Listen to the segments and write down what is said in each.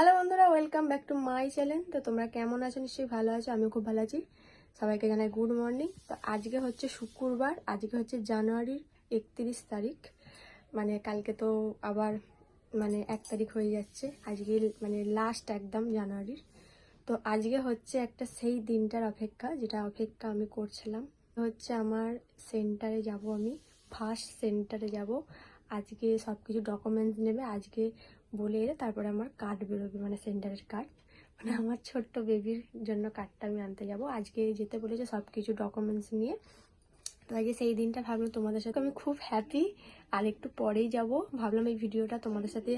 Hello বন্ধুরা welcome back to my channel তো তোমরা কেমন আছো? নিশ্চয়ই ভালো আছো, আমিও খুব ভালো আছি। সবাইকে জানাই গুড মর্নিং তো আজকে হচ্ছে শুক্রবার, আজকে হচ্ছে জানুয়ারির একত্রিশ তারিখ। মানে কালকে তো আবার মানে এক তারিখ হয়ে যাচ্ছে। আজকে মানে লাস্ট একদম জানুয়ারির। তো আজকে হচ্ছে একটা সেই দিনটার অপেক্ষা, যেটা অপেক্ষা আমি করছিলাম। হচ্ছে আমার সেন্টারে যাব আমি। ফার্স্ট সেন্টারে যাব। আজকে সব কিছু ডকুমেন্টস নেবে। আজকে বলে এলে তারপরে আমার কার্ড বেরোবে মানে সেন্টারের কার্ড মানে আমার ছোট্ট বেবির জন্য কার্ডটা আমি আনতে যাব। আজকে যেতে বলেছে সব কিছু ডকুমেন্টস নিয়ে। আজকে সেই দিনটা ভাবলাম তোমাদের সাথে। আমি খুব হ্যাপি আর একটু পরেই যাব। ভাবলাম এই ভিডিওটা তোমাদের সাথে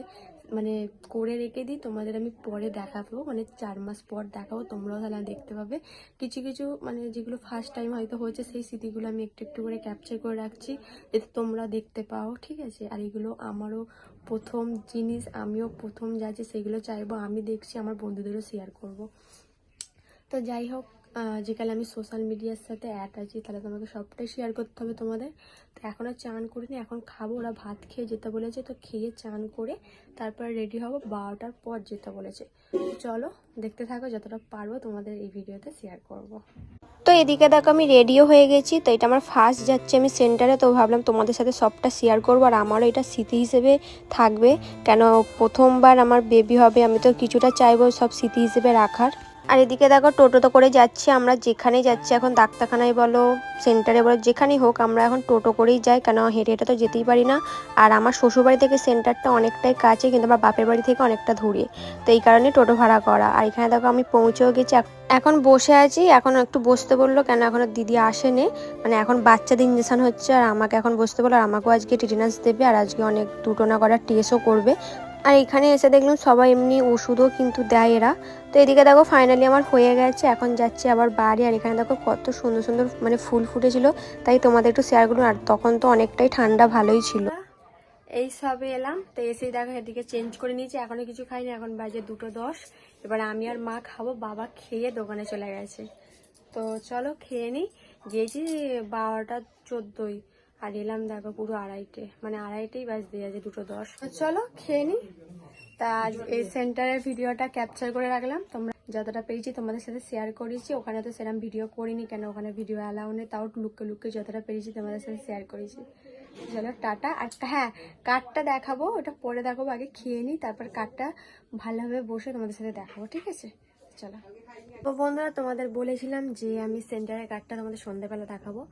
মানে করে রেখে দিই। তোমাদের আমি পরে দেখাবো মানে চার মাস পর দেখাবো। তোমরাও তাহলে দেখতে পাবে। কিছু কিছু মানে যেগুলো ফার্স্ট টাইম হয়তো হয়েছে, সেই স্মৃতিগুলো আমি একটু একটু করে ক্যাপচার করে রাখছি, যাতে তোমরা দেখতে পাও, ঠিক আছে? আর এগুলো আমারও প্রথম জিনিস, আমিও প্রথম যা আছে সেগুলো চাইব, আমি দেখছি, আমার বন্ধুদেরও শেয়ার করব। তো যাই হোক যেকালে আমি সোশ্যাল মিডিয়ার সাথে অ্যাড আছি, তাহলে তোমাকে সবটাই শেয়ার করতে হবে তোমাদের। তো এখন আর চান করিনি, এখন খাব। ওরা ভাত খেয়ে যেতে বলেছে, তো খেয়ে চান করে তারপরে রেডি হব। বারোটার পর যেতে বলেছে। চলো, দেখতে থাকো, যতটা পারব তোমাদের এই ভিডিওতে শেয়ার করব। তো এদিকে দেখো, আমি রেডিও হয়ে গেছি। তো এটা আমার ফার্স্ট যাচ্ছে আমি সেন্টারে তো ভাবলাম তোমাদের সাথে সবটা শেয়ার করব। আর আমারও এটা স্মৃতি হিসেবে থাকবে। কেন প্রথমবার আমার বেবি হবে, আমি তো কিছুটা চাইব সব স্মৃতি হিসেবে রাখার। আর এদিকে দেখো টোটোতে করে যাচ্ছি, আমরা যেখানে যাচ্ছি এখন ডাক্তারখানায় বলো, সেন্টারে বলো, যেখানেই হোক, আমরা এখন টোটো করেই যাই, কেন হেঁটে হেঁটে তো যেতেই পারি না। আর আমার শ্বশুরবাড়ি থেকে সেন্টারটা অনেকটাই কাছে, কিন্তু আমার বাপের বাড়ি থেকে অনেকটা দূরে। তো এই কারণে টোটো ভাড়া করা। আর এখানে দেখো আমি পৌঁছেও গেছি এখন বসে আছি, এখন একটু বসতে বলল, কেন এখনও দিদি আসেনি। মানে এখন বাচ্চাদের ইঞ্জেকশন হচ্ছে, আর আমাকে এখন বসতে বলল, আর আমাকেও আজকে টিটেনাস দেবে, আর আজকে অনেক দুটো না করার টেস্টও করবে। আর এখানে এসে দেখলাম সবাই এমনি ওষুধও কিন্তু দেয় এরা। তো এদিকে দেখো ফাইনালি আমার হয়ে গেছে, এখন যাচ্ছি আবার বাড়ি। আর এখানে দেখো কত সুন্দর সুন্দর মানে ফুল ফুটেছিল, তাই তোমাদের একটু শেয়ার করুন। আর তখন তো অনেকটাই ঠান্ডা ভালোই ছিল। এই সবে এলাম, তো এসেই দেখো এদিকে চেঞ্জ করে নিয়েছি, এখনও কিছু খাইনি, এখন বাজে দুটো দশ। এবার আমি আর মা খাব, বাবা খেয়ে দোকানে চলে গেছে। তো চলো খেয়ে নিই গিয়েছি বারোটা চোদ্দোই। আর এলাম দেখো পুরো আড়াইটে। মানে আড়াইটেই বাজ দিয়ে আছে দুটো দশ। চলো খেয়ে নিই তা এই সেন্টারের ভিডিওটা ক্যাপচার করে রাখলাম। তোমরা যতটা পেয়েছি তোমাদের সাথে শেয়ার করেছি। ওখানে তো সেরকম ভিডিও করিনি কেন? ওখানে ভিডিও অ্যালাউ নেই। তাও লুকে লুকে যতটা পেরেছি তোমাদের সাথে শেয়ার করেছি। চলো টাটা। আর হ্যাঁ কাঠটা দেখাবো। ওটা পরে দেখাবো। আগে খেয়ে নিই তারপর কাঠটা ভালোভাবে বসে তোমাদের সাথে দেখাবো, ঠিক আছে? চলো। তো বন্ধুরা, তোমাদের বলেছিলাম যে আমি সেন্টারের কাঠটা তোমাদের সন্ধ্যেবেলা দেখাবো।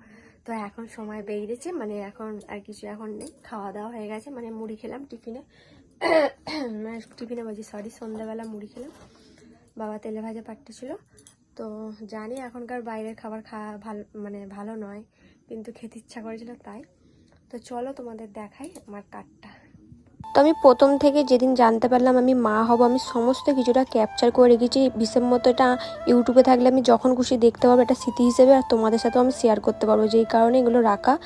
তো এখন সময় বেরিয়েছে মানে এখন আর কিছু এখন নেই। খাওয়া দাওয়া হয়ে গেছে মানে মুড়ি খেলাম টিফিনে। মানে টিফিনে বলছি সরি সন্ধ্যাবেলা মুড়ি খেলাম। বাবা তেলে ভাজা পাঠিয়েছিল তো জানি এখনকার বাইরের খাবার খাওয়া ভালো মানে ভালো নয়, কিন্তু খেতে ইচ্ছা করেছিল তাই। তো চলো তোমাদের দেখাই আমার কাঠটা তো আমি প্রথম থেকে যেদিন জানতে পারলাম আমি মা হব আমি সমস্ত কিছুটা ক্যাপচার করে রেখেছি। বিশেষ মতো এটা ইউটিউবে থাকলে আমি যখন খুশি দেখতে পারব এটা স্মৃতি হিসেবে আর তোমাদের সাথেও আমি শেয়ার করতে পারব যেই কারণে এগুলো রাখা।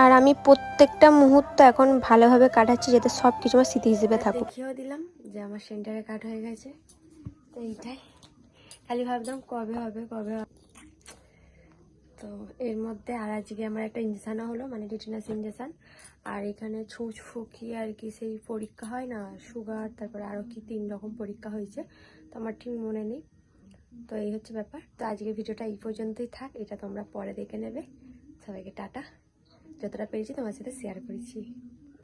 আর আমি প্রত্যেকটা মুহূর্ত এখন ভালোভাবে কাটাচ্ছি যাতে সব কিছু আমার স্মৃতি হিসেবে থাকুক। দেখিয়েও দিলাম যে আমার সেন্টারে কাট হয়ে গেছে। তো এইটাই। খালি ভাবতাম কবে হবে কবে হবে। তো এর মধ্যে আর আজকে আমার একটা ইঞ্জেকশানও হলো মানে টিটেনাস ইঞ্জেকশান আর এখানে ছুঁচ ফুকি আর কি সেই পরীক্ষা হয় না সুগার তারপরে আরও কি তিন রকম পরীক্ষা হয়েছে। তো আমার ঠিক মনে নেই। তো এই হচ্ছে ব্যাপার। তো আজকে ভিডিওটা এই পর্যন্তই থাক, এটা তোমরা পরে দেখে নেবে। সবাইকে টাটা। যতটা পেরেছি তোমার সাথে শেয়ার করেছি।